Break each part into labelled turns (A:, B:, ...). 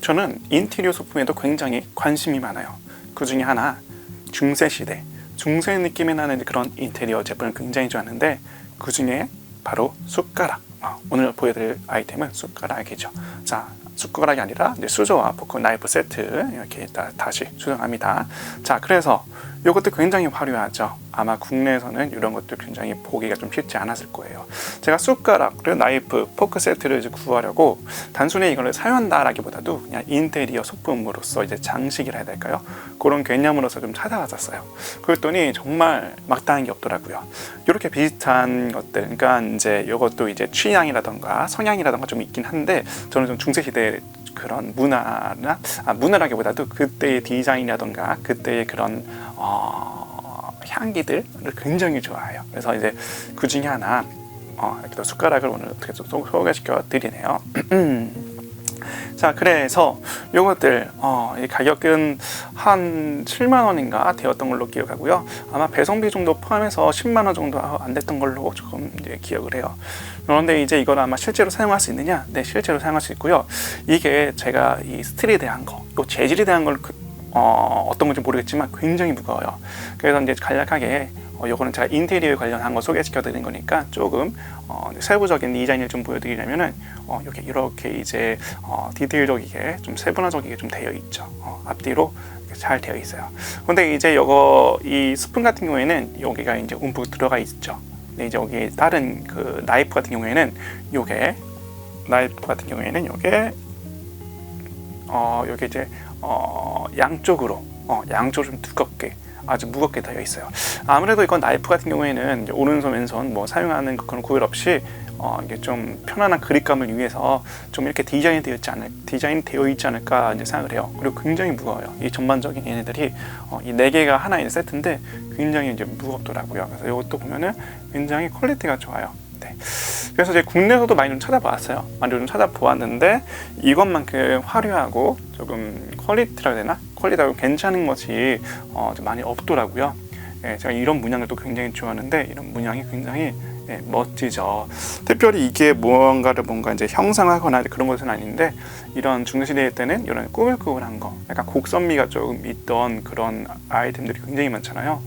A: 저는 인테리어 소품에도 굉장히 관심이 많아요. 그 중에 하나 중세 시대, 중세 느낌이 나는 그런 인테리어 제품을 굉장히 좋아하는데 그 중에 바로 숟가락. 어, 오늘 보여드릴 아이템은 숟가락이죠. 자, 숟가락이 아니라 수저와 포크 나이프 세트 이렇게 다, 다시 수정합니다. 자, 그래서 이것도 굉장히 화려하죠. 아마 국내에서는 이런 것도 굉장히 보기가 좀 쉽지 않았을 거예요. 제가 숟가락 그리고 나이프, 포크 세트를 이제 구하려고 단순히 이걸 사용한다라기보다도 그냥 인테리어 소품으로서 이제 장식이라 해야 될까요? 그런 개념으로서 좀 찾아봤었어요. 그랬더니 정말 막다한 게 없더라고요. 이렇게 비슷한 것들, 그러니까 이제 이것도 이제 취향이라던가 성향이라던가 좀 있긴 한데 저는 좀 중세 시대 그런 문화나 아, 문화라기보다도 그때의 디자인이라던가 그때의 그런 어, 향기들을 굉장히 좋아해요. 그래서 이제 그 중에 하나 어, 이렇게 또 숟가락을 오늘 어떻게 좀 소- 소개시켜 드리네요. 자, 그래서 요것들 어, 이 가격은 한 7만 원인가 되었던 걸로 기억하고요. 아마 배송비 정도 포함해서 10만 원 정도 안 됐던 걸로 조금 이제 기억을 해요. 그런데 이제 이걸 아마 실제로 사용할 수 있느냐? 네, 실제로 사용할 수 있고요. 이게 제가 이 스틸에 대한 거, 요 재질에 대한 걸 그, 어, 어떤 건지 모르겠지만 굉장히 무거워요. 그래서 이제 간략하게 어, 요거는 제가 인테리어에 관련한 거 소개시켜 드린 거니까 조금 어, 세부적인 디자인을 좀 보여드리려면은 어, 이렇게 이렇게 이제 어, 디테일적이게 좀 세분화적이게 좀 되어 있죠. 어, 앞뒤로 잘 되어 있어요. 근데 이제 요거 이 스푼 같은 경우에는 여기가 이제 움푹 들어가 있죠. 근데 이제 여기 다른 그 나이프 같은 경우에는 요게 나이프 같은 경우에는 요게 어 요게 이제 어 양쪽으로 어 양쪽으로 좀 두껍게 아주 무겁게 되어 있어요. 아무래도 이건 나이프 같은 경우에는 오른손 왼손 뭐 사용하는 그런 구별 없이 어 이게 좀 편안한 그립감을 위해서 좀 이렇게 디자인 되어 있지 않을 디자인 되어 있지 않을까 이제 생각을 해요. 그리고 굉장히 무거워요. 이 전반적인 얘네들이 어, 이네 개가 하나 있는 세트인데 굉장히 이제 무겁더라고요. 그래서 이것도 보면은 굉장히 퀄리티가 좋아요. 네. 그래서 이제 국내에서도 많이 좀 찾아봤어요. 많이 좀 찾아보았는데 이것만큼 화려하고 조금 퀄리티라 해야 되나? 퀄리티가 괜찮은 것이 어, 좀 많이 없더라고요. 예, 제가 이런 문양을 또 굉장히 좋아하는데 이런 문양이 굉장히 예, 멋지죠. 특별히 이게 무언가를 뭔가 이제 형상하거나 그런 것은 아닌데 이런 중시대 때는 이런 꾸물꾸물한 거, 약간 곡선미가 조금 있던 그런 아이템들이 굉장히 많잖아요.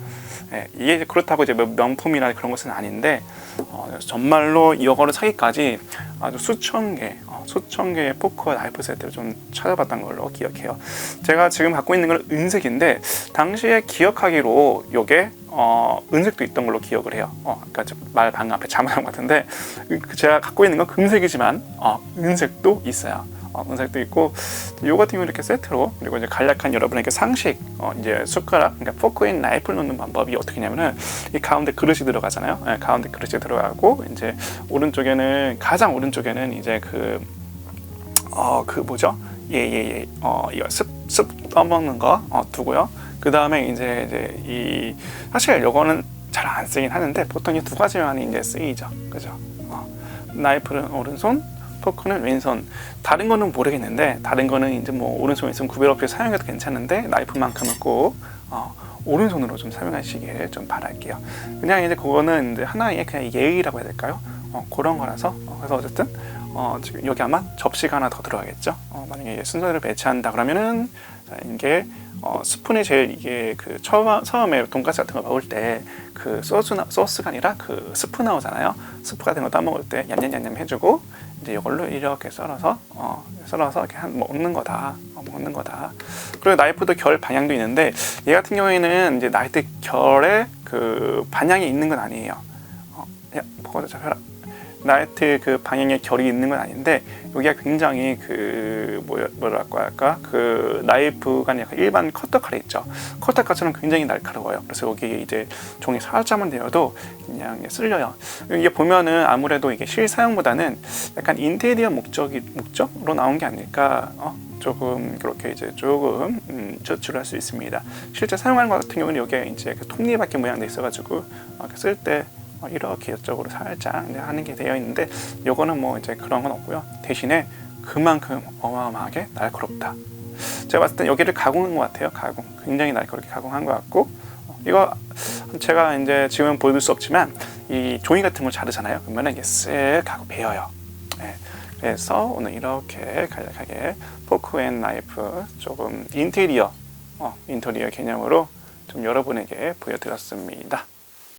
A: 예, 이게 그렇다고 이제 뭐 명품이나 그런 것은 아닌데 어, 정말로 이거를 사기까지 아주 수천 개, 어, 수천 개의 포크와 나이프 세트를 좀 찾아봤던 걸로 기억해요. 제가 지금 갖고 있는 건 은색인데 당시에 기억하기로 이게 어, 은색도 있던 걸로 기억을 해요. 어, 그러니까 말 방금 앞에 잘못한 것 같은데 그 제가 갖고 있는 건 금색이지만 어, 은색도 있어요. 어, 은색도 있고 요 같은 경우 이렇게 세트로 그리고 이제 간략한 여러분에게 상식 어, 이제 숟가락 그러니까 포크인 나이프를 놓는 방법이 어떻게냐면은 이 가운데 그릇이 들어가잖아요. 예, 가운데 그릇이 들어가고 이제 오른쪽에는 가장 오른쪽에는 이제 그 어 그 뭐죠? 예 예 예 어 이거 습 습 떠먹는 거 어, 두고요. 그 다음에 이제 이제 이 사실 요거는 잘 안 쓰긴 하는데 보통 이 두 가지만이 이제 쓰이죠. 그죠? 어, 나이프는 오른손, 포크는 왼손. 다른 거는 모르겠는데 다른 거는 이제 뭐 오른손 왼손 구별 없이 사용해도 괜찮은데 나이프만큼은 꼭 어, 오른손으로 좀 사용하시길 좀 바랄게요. 그냥 이제 그거는 이제 하나의 그냥 예의라고 해야 될까요? 어, 그런 거라서 어, 그래서 어쨌든 어, 지금 여기 아마 접시가 하나 더 들어가겠죠. 어, 만약에 순서를 배치한다 그러면은 자, 이게 어, 스푼이 제일 이게 그 처음, 처음에 돈가스 같은 거 먹을 때 그 소스 소스가 아니라 그 스프 나오잖아요. 스프 같은 거 따먹을 때 냠냠냠냠 해주고 이제 이걸로 이렇게 썰어서 어, 썰어서 이렇게 한 먹는 거다. 어, 먹는 거다. 그리고 나이프도 결 방향도 있는데 얘 같은 경우에는 이제 나이트 결에 그 반향이 있는 건 아니에요. 어, 야, 그거 잡혀라. 나이트 그 방향에 결이 있는 건 아닌데 여기가 굉장히 그 뭐랄까 할까? 그 나이프가 아니라 일반 커터 칼이 있죠. 커터 칼처럼 굉장히 날카로워요. 그래서 여기 이제 종이 살짝만 되어도 그냥 쓸려요. 이게 보면은 아무래도 이게 실사용보다는 약간 인테리어 목적이 목적으로 나온 게 아닐까? 어? 조금 그렇게 이제 조금 음, 저출할 수 있습니다. 실제 사용하는 것 같은 경우는 여기에 이제 그 톱니바퀴 모양돼 있어가지고 어, 쓸때 어, 이렇게 이쪽으로 살짝 하는 게 되어 있는데 요거는 뭐 이제 그런 건 없고요. 대신에 그만큼 어마어마하게 날카롭다. 제가 봤을 때 여기를 가공한 것 같아요. 가공. 굉장히 날카롭게 가공한 것 같고 어, 이거 제가 이제 지금은 보여줄 수 없지만 이 종이 같은 걸 자르잖아요. 그러면 이게 쓱 하고 베어요. 예. 그래서 오늘 이렇게 간략하게 포크 앤 나이프 조금 인테리어 어, 인테리어 개념으로 좀 여러분에게 보여드렸습니다.